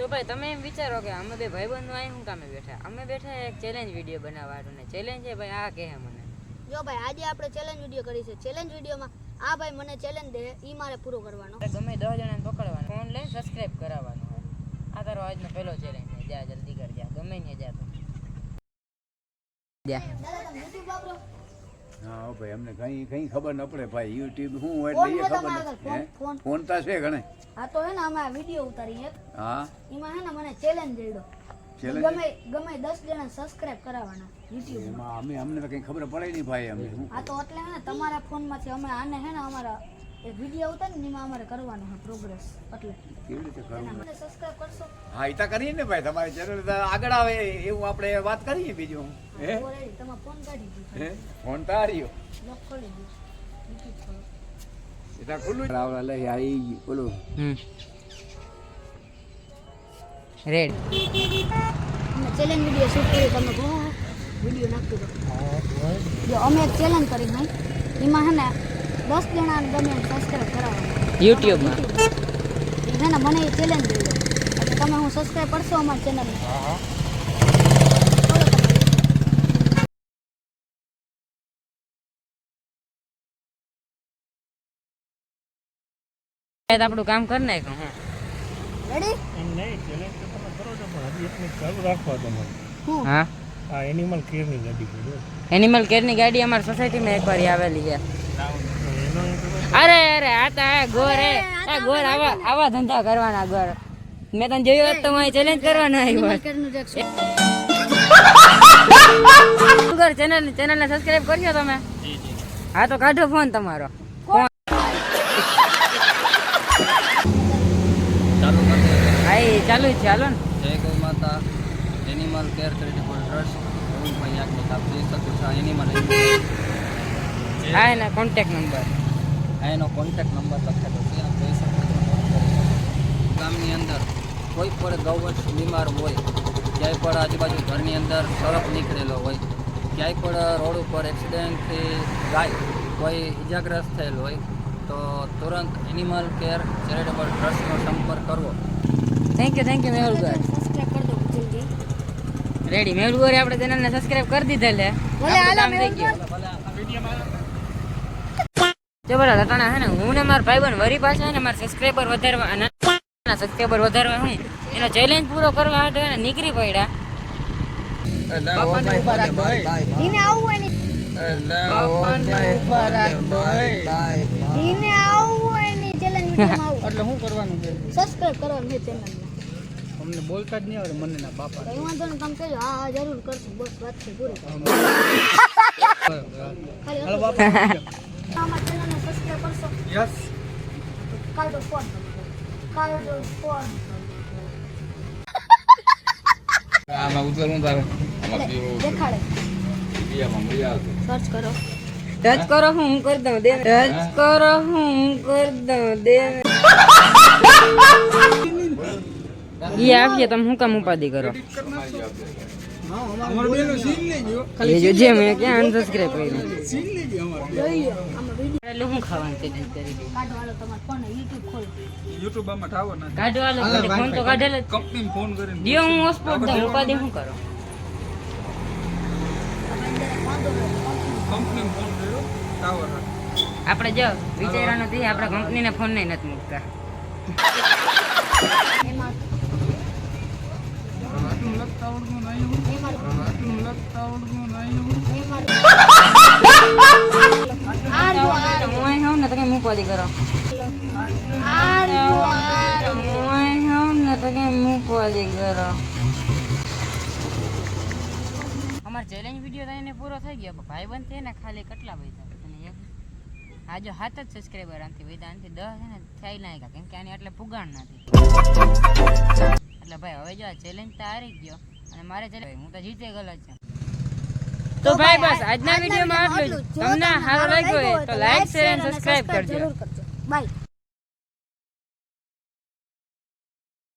તો ભાઈ તમે એમ વિચારો કે અમે બે ભાઈબંધો અહીં હું કામે બેઠા? અમે બેઠા એક ચેલેન્જ વીડિયો બનાવવાનું ને ચેલેન્જ છે ભાઈ આ કહે મને. જો ભાઈ આજે આપણે ચેલેન્જ વીડિયો કરી છે. ચેલેન્જ વિડીયોમાં આ ભાઈ મને ચેલેન્જ દે ઈ મારે પૂરો કરવાનો. ગમે દસ જણાને પકડવાનું. ફોન લઈ સબસ્ક્રાઇબ કરાવવાનો આ તારો આજનો પહેલો ચેલેન્જ છે. જા જલ્દી કર. જા ગમે ને જા તો. જા હા ભાઈ અમને કઈ કઈ ખબર ન પડે ભાઈ યુટ્યુબ શું હોય એટલે એ ખબર? ફોન, ફોન તો છે ઘણે. હા તો હે ને અમે વીડિયો ઉતારી એક. હા. એમાં હે ને મને ચેલેન્જ દેડો? ગમે ગમે દસ જણા સબસ્ક્રાઇબ કરાવવાના યુટ્યુબમાં. અમે અમને તો કઈ ખબર પડે નહીં ભાઈ અમે હા તો એટલે હે ને તમારા ફોનમાંથી અમે આને હે ને અમારા એક વીડિયો આવતા ને એમાં અમારે કરવાનો છે પ્રોગ્રેસ એટલે કેવી રીતે કરવું? સબસ્ક્રાઇબ કરશો. હા એ તો કરીએ ને ભાઈ તમારી ચેનલ આગળ આવે એવું આપણે વાત કરીએ બીજું. હે તમારો ફોન કાઢી દીધો હે? ફોન તો લોક ખોલી દીધો એ તો ખુલ્લું આવડા લઈ આવી ગયું હમ. રેડ અમે ચેલેન્જ વીડિયો શૂટ કરી તમે કહો વીડિયો નાખી દો અમે એક ચેલેન્જ કરી ભાઈ. એમાં હે ને દસ જણા ગમે સબસ્ક્રાઇબ કરાવવાના યુટ્યુબમાં હે ને મને એ ચેલેન્જ દઈ દો એટલે તમે હું સબસ્ક્રાઇબ કરશો અમારી ચેનલને આપણું કામ કરી નાખ્યું હું રેડી એમ નહીં ચેલેન્જ તો તમે કરો છો પણ હજી એકને ચાલુ રાખવા તમારે હું હા આ એનિમલ કેરની ગાડી કીધું એનિમલ કેરની ગાડી અમારી સોસાયટીમાં એકવાર આવેલી છે એનો એ તમે અરે અરે આ તો આ ગોર હે. આ ગોર આવા આવા ધંધા કરવાના ગોર. મેં તને જોયું હોત તો મારી ચેલેન્જ કરવાના આવ્યો ગોર ચેનલ ચેનલને સબસ્ક્રાઇબ કર્યો તમે. હા તો કાઢો ફોન તમારો. હા એ ચાલુ જ ચાલો ને. જય ગૌ માતા. Animal care charitable trust Yagnik આપ જોઈ શકો છો. એનિમલ હા એના કોન્ટેક્ટ નંબર આ એનો કોન્ટેક્ટ નંબર લખેલો છે આપ જોઈ શકો છો. ગામની અંદર કોઈ પણ ગૌવંશ બીમાર હોય ક્યાંય પણ આજુબાજુ ઘરની અંદર સરફ નીકળેલો હોય ક્યાંય પણ રોડ ઉપર એક્સિડન્ટથી ગાય કોઈ ઇજાગ્રસ્ત થયેલ હોય તો તુરંત એનિમલ કેર ચેરિટેબલ ટ્રસ્ટનો સંપર્ક કરવો. Thank you thank you Mehul Gor subscribe કરી દો જલ્દી. રેડી મેહુલ ગોરે આપણે ચેનલને સબસ્ક્રાઇબ કરી દીધેલે ભલે હાલો આપણું ભલે થઈ મેહુલ ગયું લટાણા હે ને હું ને મારા ભાઈબંધ વરી પાસે હે ને મારા સબસ્ક્રાઈબર વધારવા અને સબસ્ક્રાઇબર વધારવા હું એનો ચેલેન્જ પૂરો કરવા હતો ને નીકળી પડ્યા. એટલે શું કરવાનું છે? સબસ્ક્રાઇબ કરવાનું છે ચેનલને અમને બોલતા જ નહીં આવડે મને ના બાપા. કઈ વાંધો નહીં તમે કહેજો. હા હા જરૂર કરશું. બસ વાત છે પૂરી ખાલી હાલો એટલું બાપા અમારા ચેનલને સબસ્ક્રાઇબ કરશો યસ કાઢો ફોન કાઢો ફોન આમાં ઉતરવું તારે દેખાડે સર્ચ કરો ટચ કરો હું કરી દઉં દે ટચ કરો હું કર દઉં દે ઈ આપીએ તમે હું કામ ઉપાધિ કરો એ જો મેં ક્યાં અનસબસ્ક્રાઇબ કરી જોઈએ આમાં વીડિયો એટલે હું ખાવાનું ચેલેન્જ કરી કાઢો તમારો ફોન યુટ્યુબ ખોલો. યુટ્યુબ આમાં ઠાવો ના. કાઢો ફોન તો કાઢેલ કંપની ફોન કરીને દિયો હું હોસ્પોટ દઉં શું કરો? કંપની ફોન કર્યો ટાવર આપણે જો વિચારવાનું નથી આપણે કંપનીને ફોન નહીં નથી મૂકતા. હું હોઉં ને તો કઈ ઉપાધિ કરો? હું હોઉં ને તો કઈ ઉપાધિ કરો? અમાર ચેલેન્જ વીડિયો એને પૂરો થઈ ગયો ભાઈ બંધ છે ને ખાલી કેટલા પૈસા તને એક આ જો હાથ જ સબસ્ક્રાઈબર આનથી વૈદા આનથી દસ છે ને થઈ ના ગયા કેમ કે આની એટલે પુગાણ નથી. એટલે ભાઈ, હવે જો આ ચેલેન્જ તો હારી ગયો. અને મારે ચેલેન્જ હું તો જીતે ગયેલો છું. તો ભાઈ બસ આજના વિડીયોમાં આટલું જ. તમને સારું લાગ્યું હોય તો લાઈક શેર અને સબસ્ક્રાઇબ કરજો. બાય